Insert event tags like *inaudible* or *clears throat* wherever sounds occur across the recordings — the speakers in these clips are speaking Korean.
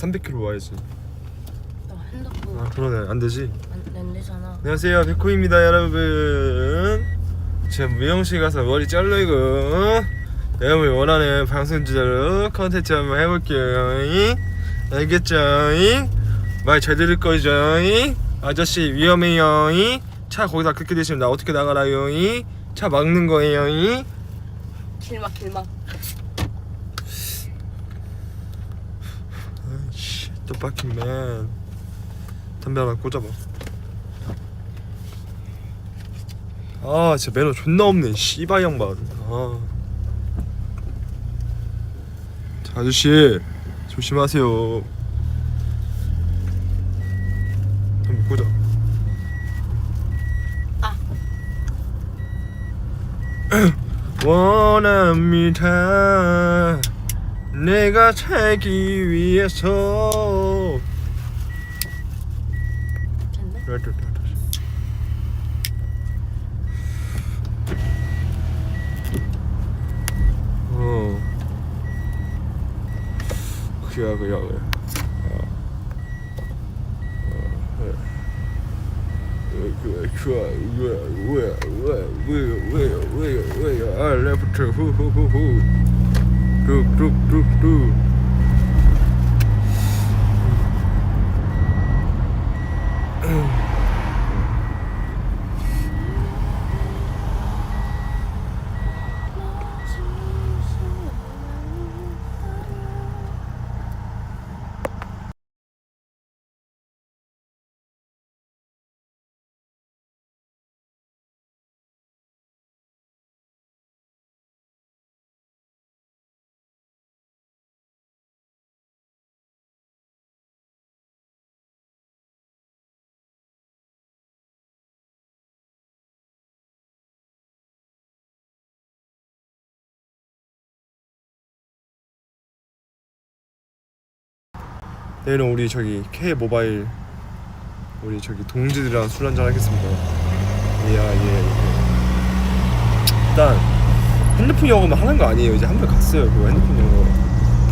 300km 와야지 나 핸드폰 아 그러네 안 되지 안, 안 되잖아. 안녕하세요 백호입니다 여러분 지금 미용실 가서 머리 자르고 여러분이 원하는 방송 주제로 컨텐츠 한번 해볼게요 잉? 알겠죠? 잉? 말잘 들을 거죠? 잉? 아저씨 위험해요 잉? 차 거기다 그렇게 되시면 나 어떻게 나가라요 잉? 차 막는 거예요 잉? 길막 길막. 또 빡힌맨 담배 하나 꽂아봐. 아 진짜 매너 존나 없네 씨발 양반. 아. 자, 아저씨 조심하세요. 담배 꽂아. 아. *clears throat* 원합니다 내가 살기 위해서. 어. 그야 그야 그야. 어. 어, 그래. 어, 그래, 좋아. 왜, 왜, 왜, 왜, 왜, 왜, 왜, 아, 레프트, 후, 후, 후, 후. Tuk tuk tuk tuk. 내일은 우리 저기 K 모바일 우리 저기 동지들이랑 술 한잔 하겠습니다. 예야 예. 일단 핸드폰 영어만 하는 거 아니에요. 이제 한 번 갔어요. 그거 핸드폰 영어.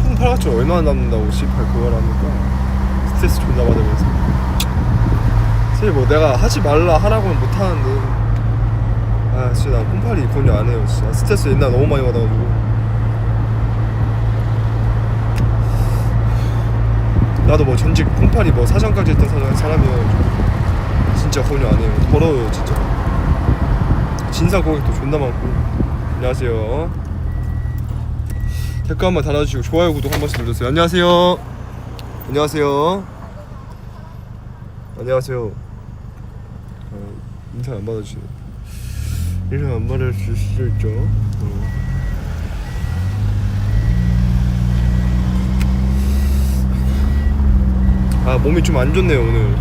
폰 팔았죠. 얼마나 남는다고 씨발 그걸 하니까 스트레스 존나 받으면서. 사실 뭐 내가 하지 말라 하라고는 못 하는데. 아 진짜 나 폰팔이 권유 안 해요. 진짜 스트레스 옛날 너무 많이 받아가지고. 나도 뭐 전직 폰팔이 뭐 사장까지 했던 사람, 사람이어가지고 진짜 안 해요. 더러워요 진짜. 진상 고객도 존나 많고. 안녕하세요. 댓글 한번 달아주시고 좋아요 구독 한 번씩 눌러주세요. 안녕하세요. 안녕하세요. 안녕하세요. 어, 인사 안 받아주시네. 인사 안 받아주실 수 있죠. 어. 몸이 좀 안 좋네요 오늘.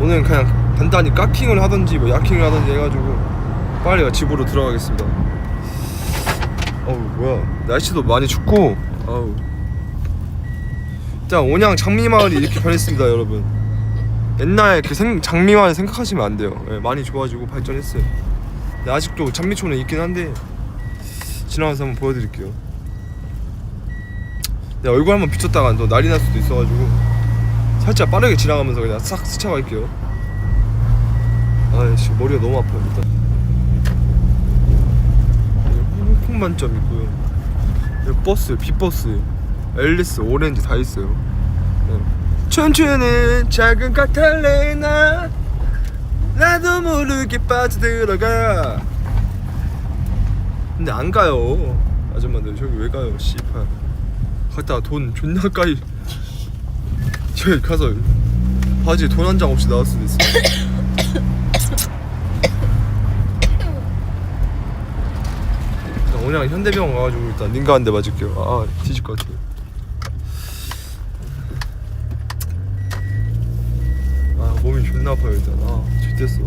오늘 그냥 간단히 까킹을 하든지 뭐 야킹을 하든지 해가지고 빨리 집으로 들어가겠습니다. 어우 뭐야. 날씨도 많이 춥고 아우. 일단 온양 장미마을이 이렇게 변했습니다 여러분. 옛날 그 생, 장미마을 생각하시면 안 돼요. 예, 많이 좋아지고 발전했어요. 근데 아직도 장미촌은 있긴 한데 지나가서 한번 보여드릴게요. 내 얼굴 한번 비쳤다가 또 난리 날 수도 있어가지고 살짝 빠르게 지나가면서 그냥 싹 스쳐갈게요. 아이씨 머리가 너무 아파요 일단. 홍콩 만점 있고요. 여기 버스 빗버스 앨리스 오렌지 다 있어요. 네. 춘추는 작은 카탈레나. 나도 모르게 빠져들어가. 근데 안 가요. 아줌마들 저기 왜 가요 씨발. 갔다가 돈 존나 까이 저기 가서 바지 돈 한 장 없이 나올 수도 있어. 오늘 현대병원 가가지고 일단 대 맞을게요. 아 뒤질 것 같아. 아 몸이 존나 아파요 일단. 아 좋댔어.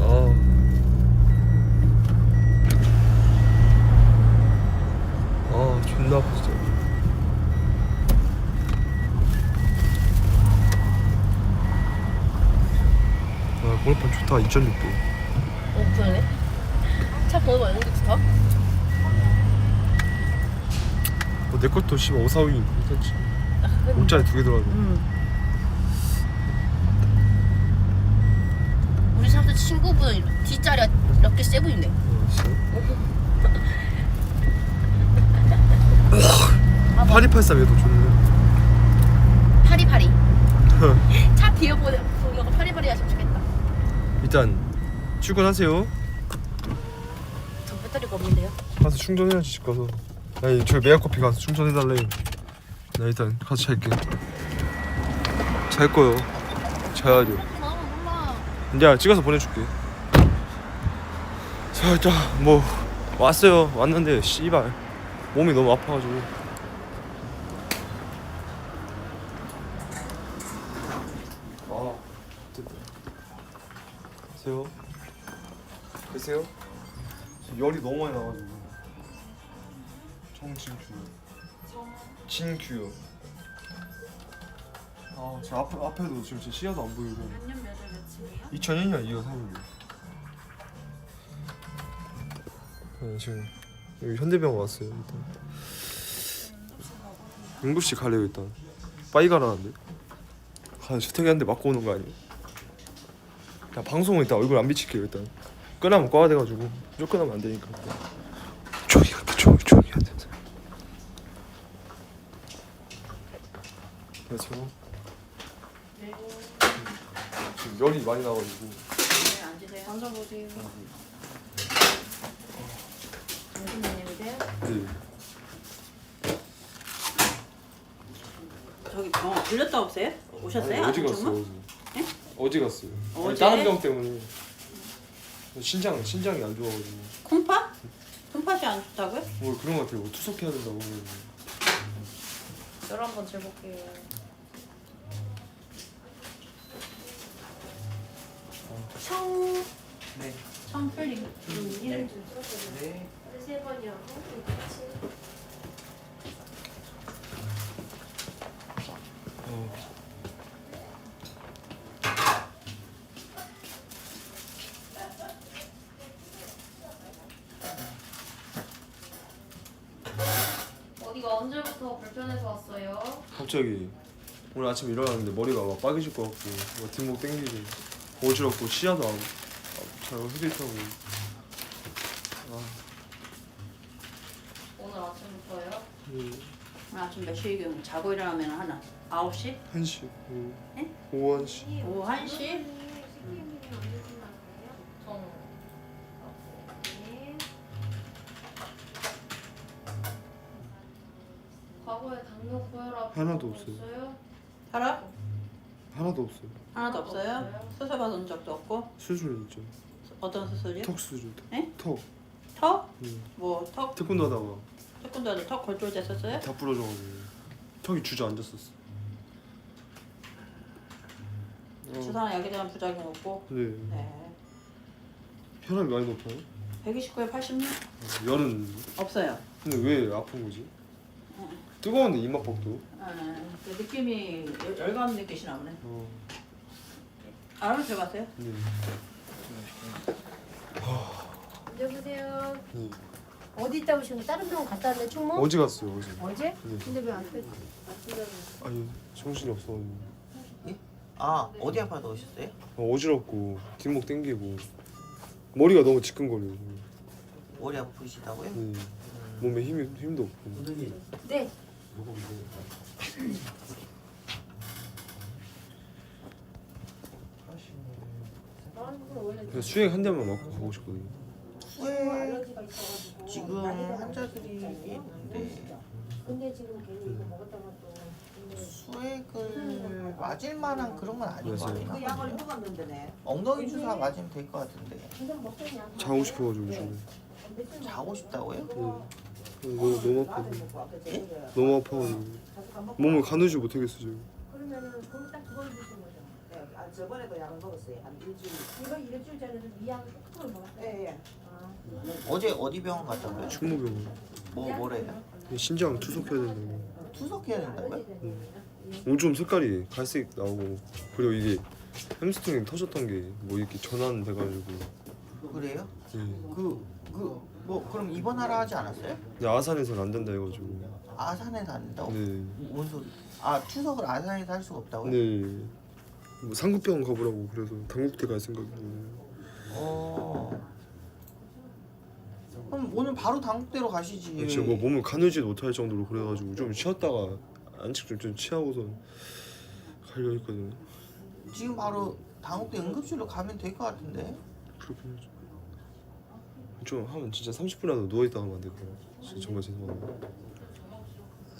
아. 아 존나 아파 진짜. 아, 번호판 좋다 2.6도 어 그러네. 차 있는 게 좋다. 뭐, 내 것도 씨발 542 괜찮지 나 옷자리 두개 들어가네 음. 우리 사람들 친구분 뒷자리가 이렇게 세 보이네. 어, 진짜? 아, 뭐, 8283 얘도 좋네 파리파리. 차 뒤에 보는 거 파리파리 하시면 좋겠다. 일단 출근하세요. 전 배터리가 없는데요. 가서 충전해야지 집 가서. 아니 저 메가커피 가서 충전해달래. 나 일단 가서 잘게. 잘 거요. 자야죠. 아 몰라. 이제 찍어서 보내줄게. 자 일단 뭐 왔어요. 왔는데 씨발 몸이 너무 아파가지고 아 됐다 계세요? 지금 열이 너무 많이 나가지고 정진규 진규요 아저 앞에, 앞에도 지금 제 시야도 안 보이고 몇 년 몇월 며칠이에요? 2001년 2월 3일. 네, 지금 여기 현대병원 왔어요. 일단 응급실 가래요 일단. 빠이 가라는데. 가 주택에 한대 맞고 오는 거 아니에요? 일단 방송은 일단 얼굴 안 비칠게요 일단. 끄라면 꺼야 돼가지고 쫓겨나면 안 되니까. 조용히 할게 조용히 조용히 돼. 그렇죠. 지금 열이 많이 나가지고. 네, 앉으세요. 앉아보세요. 교수님이세요? 네. 저기 병원 들렸다 오세요? 오셨어요? 아니, 어디? 어제? 예? 어디 갔어요? 아니, 어제? 다른 병 때문에 신장 신장이 안 좋아가지고 콩팥? 콩팥이 안 좋다고요? 뭐 그런 거 같아요. 뭐 투석해야 된다고. 열 한 번 재볼게요. 청. 네. 청 풀림. 네. 세 번이요. 어. 어디가 언제부터 불편해서 왔어요? 갑자기 오늘 아침 일어났는데 머리가 막 빨개질 것 같고 막 뒷목 땡기고 어지럽고 치아도 안, 아, 잘 흐릿하고 아, 오늘 아침부터요? 네. 오늘 아침 몇 시에 일어나? 자고 일어나면 하나 9시? 1시 오후 네? 오후 1시 오후 1시? 정. 하나도 없어요. 없어요? 혈압? 하나도 없어요. 하나도 없어요? 수술 받은 적도 없고? 수술 있죠. 어떤 수술이요? 턱 수술. 턱. 네? 턱. 턱? 네. 뭐 턱? 태권도 하다가 태권도도 턱 골절됐었어요? 다 부러져가지고 턱이 주저앉았었어. 어, 주사나 약에 대한 부작용 없고? 네. 네 혈압이 많이 높아요? 129에 86? 어, 열은 없어요 근데 왜 아픈 거지? 뜨거운데 이마법도. 아, 그 느낌이 열- 열감 느끼시나 보네 어. 알아서 들어가세요? 네. 여보세요. 네. 어디 있다 오신 거? 다른 병원 갔다 왔네 충무? 어제 갔어요 어제. 어제? 네. 근데 왜 안 뺐지? 아니 정신이 없어가지고. 아 어디 아파서 오셨어요? 어, 어지럽고 뒷목 땡기고 머리가 너무 지끈거려요. 머리 아프시다고요? 네. 몸에 힘이 힘도 없고. 네. 그래서 수행 한 대만 맞고 가고 싶거든요. 지금 환자들이 있는데 근데 지금 괜히 이거 먹었다가 또 근데 수액을 맞을 만한 그런 건 아닌 거 맞아요. 아니야? 그 약을 먹었는데네 엉덩이 주사 맞으면 될 것 같은데 자고 싶어가지고 지금. 자고 싶다고요? 네. 너무 너무 아파. 너무 아파가지고 몸을 가누지 못하겠어 지금. 그러면은 거기 딱 그걸 드신 거죠. 아, 저번에도 약을 먹었어요. 한 일주일. 이거 일주일 이약 똑같은 걸 먹었어요. 예, 예. 아, 어제 어디 병원 갔다 고요? 충무병원. 뭐 뭐래요? 신장 투석해야 된다고. 투석해야 된다고요? 오줌 색깔이 갈색 나오고 그리고 이게 햄스트링 터졌던 게 뭐 이렇게 전환 돼가지고. 그래요? 네. 그 그 뭐 그럼 입원하라 하지 않았어요? 근데 아산에서는 안 된다 해가지고. 아산에서 한다고? 네. 뭔 소리? 아 추석을 아산에서 할 수가 없다고요? 네. 뭐 상급병원 가보라고 그래서 당국대 갈 생각이에요. 어. 그럼 오늘 바로 당국대로 가시지. 지금 뭐 몸을 가누지 못할 정도로 그래가지고 좀 쉬었다가 안식 좀, 좀 취하고서 가려 했거든요. 지금 바로 당국대 응급실로 가면 될 것 같은데. 그렇긴 하죠. 좀 하면 진짜 30분이라도 누워 있다 하면 안 될까요? 진짜 정말 죄송합니다.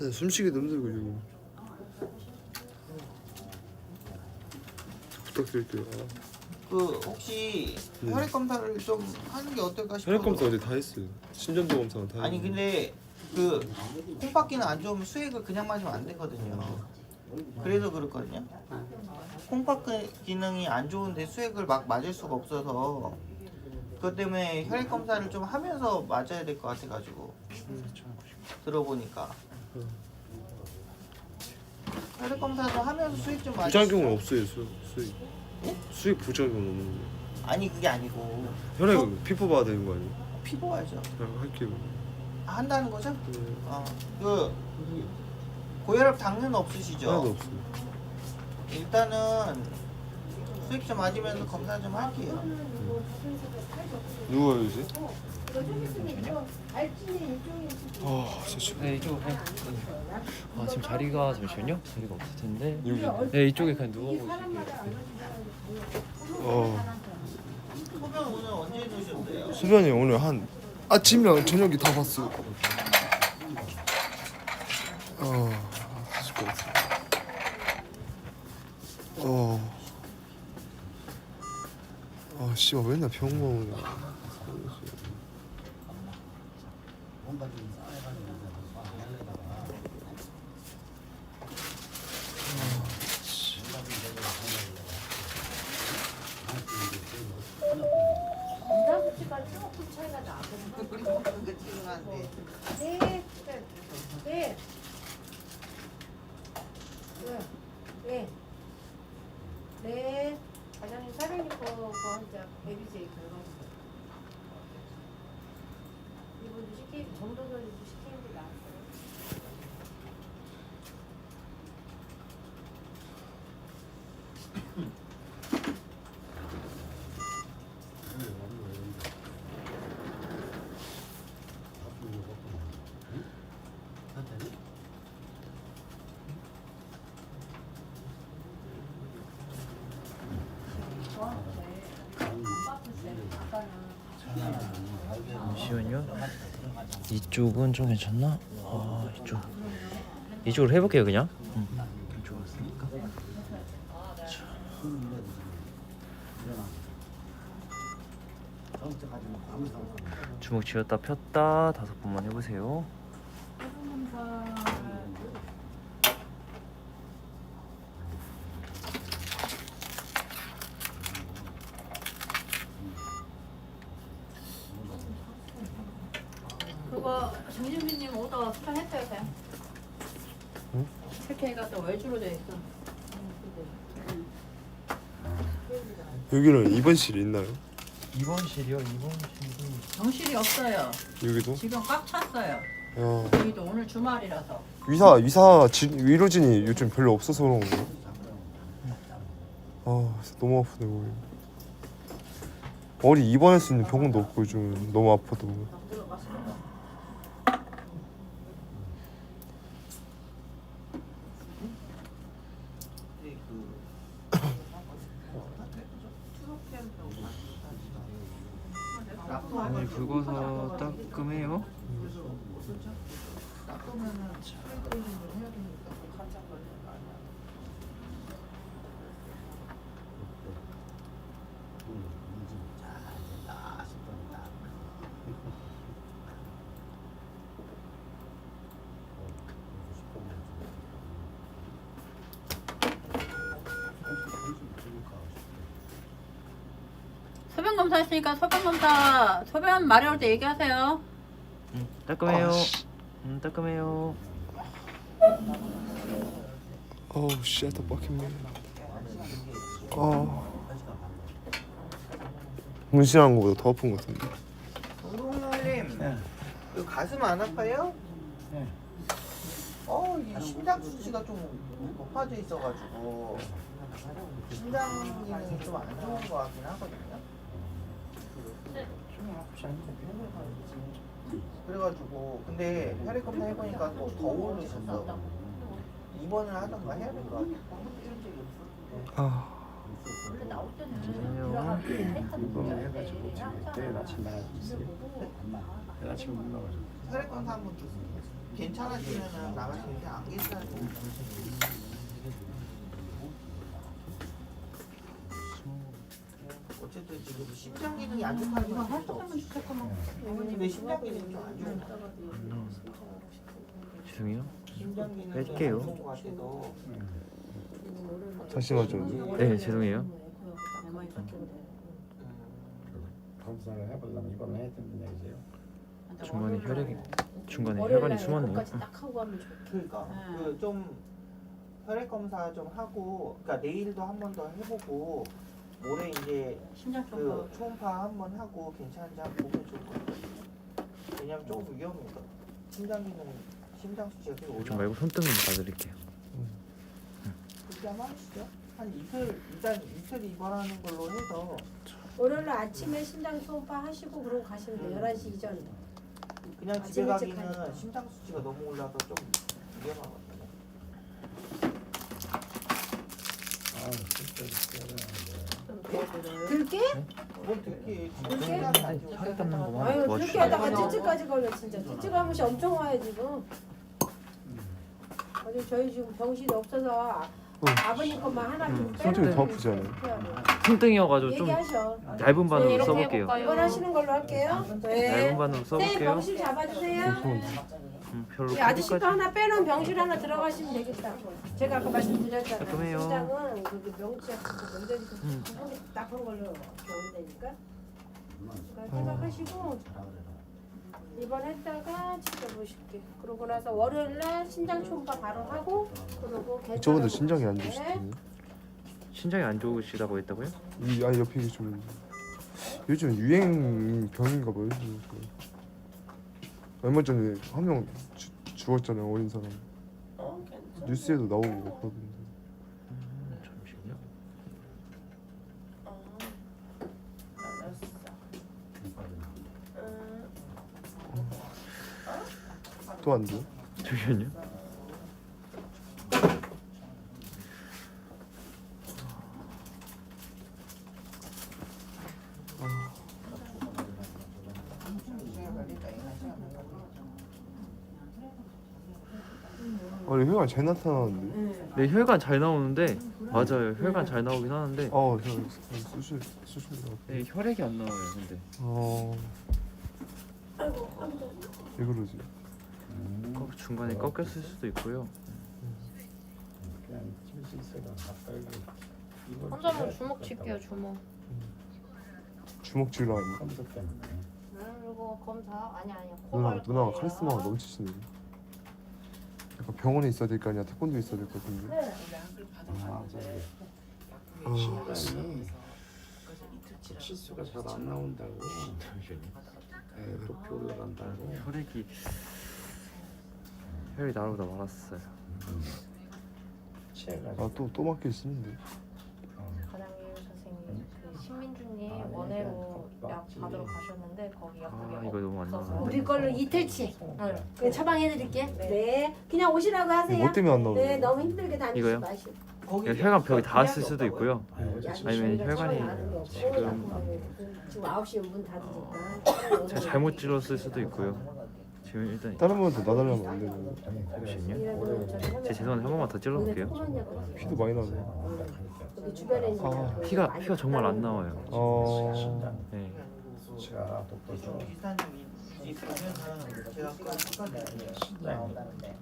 네, 숨쉬기도 힘들고 지금. 부탁드릴게요. 아, 그 혹시 네. 혈액 검사를 좀 하는 게 어떨까 싶어서. 혈액 검사 어제 다 했어요. 심전도 검사는 다. 아니 했는데. 근데 그 콩팥기는 안 좋으면 수액을 그냥 마시면 안 되거든요. 그래서 그렇거든요. 콩팥 기능이 안 좋은데 수액을 막 맞을 수가 없어서 그것 때문에 혈액 검사를 좀 하면서 맞아야 될 것 같아가지고 들어보니까 혈액 검사도 하면서 수액 좀 맞을 부작용은 없어요. 수, 수익. 수익 부작용은 없는 거. 아니 그게 아니고 혈액 피부 봐야 되는 거 아니에요? 피부 봐야죠. 그냥 할게요. 한다는 거죠? 네. 어, 그 고혈압 당뇨는 없으시죠? 하나도 없어요. 일단은 수액 좀 맞으면서 검사 좀 할게요. 누가요 알찐이 일종의 아 진짜. 네 이쪽 네. 아 지금 자리가 잠시만요 자리가 없을 텐데 여기. 네 이쪽에 그냥 누워보시고 어. 소변 오늘 언제 넣으셨어요? 수변이 오늘 한 아침이랑 저녁이 다 봤어요. 어, 하실 것 같아. 어. 아, 씨발 맨날 병만 오네. 건강수치가 조금 차이가 나. 그거 중요한데. 네, 네, 네. 네, 네. 네. 과장님 사랑니 거, 거 혼자 베비제이 결과. 이분도 시키, 정도전이도 시키는 게 나았어요. 잠시만요 이쪽은 좀 괜찮나? 아 이쪽. 이쪽으로 해볼게요 그냥. 주먹 쥐었다 폈다. 다섯 번만 해보세요 그거 정진빈님 오더 수정했어요, 쌤? 응? 실케이가 또 외주로 돼 있어. 여기는 입원실이 있나요? 2번실이요 2번실이 정실이 없어요. 여기도? 지금 꽉 찼어요. 야, 여기도 오늘 주말이라서. 위사 위사 진, 위로진이 요즘 별로 없어서 그런 건가? 아, 진짜 너무 아프네 머리. 머리 입원할 수 있는 병원도 없고 요즘 너무 아파도. 붉어서 따끔해요 소변 검사 했으니까 소변 검사 소변 마려울 때 얘기하세요. 음, 따끔해요. 음 따끔해요 어우 씨, 더 빡했네. 아. 문신한 거보다 더 아픈 것 같은데. 도롱놀님, 그 가슴 안 아파요? 어, 이 심장 수치가 좀 높아져 있어가지고 심장 기능이 좀 안 좋은 것 같긴 하거든요. 그래가지고 근데 혈액 검사 해보니까 또더 오르셨어. 입원을 하던가 해야 될 것 같아. 아 원래 나올 때는 들어가서 택하는 거예요. 내일 아침 나가주세요. 내일 아침 못 나가죠. 혈액 검사 한번 괜찮아지면은 나가시는데 안 괜찮아지면 지금 심장 기능이 안 좋다는 건 할수 없어. 어머니 왜 심장 기능이 좀 안 좋은 거야? 죄송해요. 심장 기능이 뺄게요. 안 좋은 것 같아도 다시 맞죠 네 죄송해요. 해보려면 해야. 중간에 혈액이 중간에 혈관이 날 숨었네요. 끝까지 딱 하고 가면 좋겠다. 그러니까 그좀 혈액 검사 좀 하고 그러니까 내일도 한 번 더 해보고 모레 이제 심장 그좀 초음파 한번 하고 괜찮은지 한번 보면 좋을 것 같아요. 왜냐면 조금 위험해서 심장 기능 심장 수치가 되게 올라. 좀 말고 손등 좀 봐드릴게요. 그렇게 한번 하시죠. 한 이틀 일단 이틀 입원하는 걸로 해서 월요일 날 아침에 심장 초음파 하시고 그러고 가시면 돼요. 11시 이전. 그냥 아침 집에 일찍 가기는 가니까. 심장 수치가 너무 올라서 좀 위험하거든요. 들게? 뭘 듣기 혈액 거만 아유 그렇게 하다가 돼요. 찌찌까지 걸려 진짜. 찌찌 한 번씩 엄청 와요 지금. 어제 저희 지금 병실이 없어서 아, 아버님 것만 하나 좀 음, 빼놓고 손등이 더 아프잖아요. 해야 돼요. 손등이어가지고 좀 얘기하셔. 얇은 반으로 이렇게 써볼게요. 해볼까요? 입원하시는 걸로 할게요. 얇은 네. 반으로 네, 써볼게요. 병실 잡아주세요. 음, 별로 이 아저씨 거 크기까지. 하나 빼놓은 병실 하나 들어가시면 되겠다. 제가 아까 말씀드렸잖아요. 깔끔해요. 시장은 그 명치약 그 명절에서 음. 딱한 걸로 겨우 되니까. 그러니까 생각하시고 입원했다가 지켜보실게. 그러고 나서 월요일 날 신장 초음파 바로 하고 그러고 괜찮아. 저분도 심장이 안 네. 좋으시던데 신장이 안 좋으시다고 했다고요? 이 아니 옆에 좀 요즘 유행 병인가 봐요 요즘 그. 얼마 전에 한 명 죽었잖아요 어린 사람 어, 괜찮아. 뉴스에도 나오고 그러던데 음, 잠시만요. 어, 알았어. 음, 또안 돼요? 잠시만요. 아니 혈관 잘 나타나는데 네 혈관 잘 나오는데 맞아요. 혈관 잘 나오긴 하는데 어 저 수술 수술 네, 혈액이 안 나와요. 근데 어 왜 그러지? 꺾- 중간에 꺾였을 수도 있고요. 환자분 주먹 칠게요 주먹. 주먹질로 하니 검사 때문에. 그리고 검사 아니 아니 누나 누나가 카리스마가 넘치시네 약간 병원에 있어야 될 거 아니야 태권도 있어야 될 것 같은데 아, 저기 아, 심장이 치수가 잘 안 나온다고. 예, 높이 올라간다고. 혈액이 혈이 나오다 말았어요. 취해가지고. 아또 또 맞길 싫은데 과장님 선생님 그 신민주님 원해로 약 받으러 가셨는데 거기 약국에 아 이거 너무 안 없어서 나오는데. 우리 걸로 이틀치. 그 처방해드릴게. 네. 그냥 오시라고 하세요. 뭐 때문에 안 나오는 네, 거예요? 너무 힘들게 다니지 이거요? 마시고. 거기 혈관 벽이 닿았을 수도 있고요. 아, 어제 아니면 혈관이 지금 지금 9시에 문 닫으니까. 제가 잘못 찔렀을 수도 있고요. 지금 일단 다른 분한테 나달라면 안 되는 잠시만요. 제 죄송한데 한 번만 더 찔러볼게요. 피도 많이 나네 아, 그 피가 피가 정말 안 나와요. 어... 네. 수치가 높아서 기사님이 보면은 제가 그거 했거든요. 심장이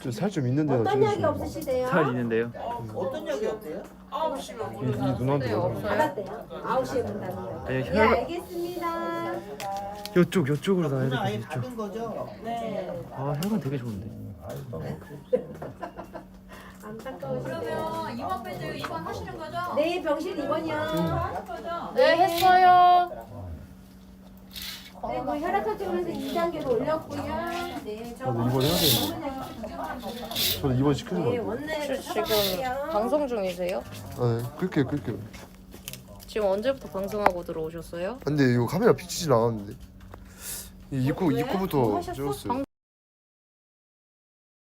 좀살좀 있는 데가 어떤 약이 없으시대요? 살 있는데요. 어떤 약이 없대요? 이, 이 누나한테 맞아 받았대요. 9시에 문 닫는다고. 아니, 네, 혈관- 알겠습니다. 이쪽 이쪽으로 놔야 되겠죠. 닫은 거죠? 네. 아 향은 되게 좋은데. 안타까우시네요. 그러면 입원 빼도 입원 하시는 거죠? 네, 병실 2번이요. 네, 했어요. 네, 네, 뭐 그리고 혈액 측정에서 2단계로 올렸고요. 네, 저 나도 이걸 해야 되는데. 저도 이번 시키는 네, 원내를 지금 방송 중이세요? 아, 네, 그렇게 그렇게. 지금 언제부터 방송하고 들어오셨어요? 근데 이거 카메라 비치진 않았는데. 어, 입구 입구부터 뭐 찍었어요.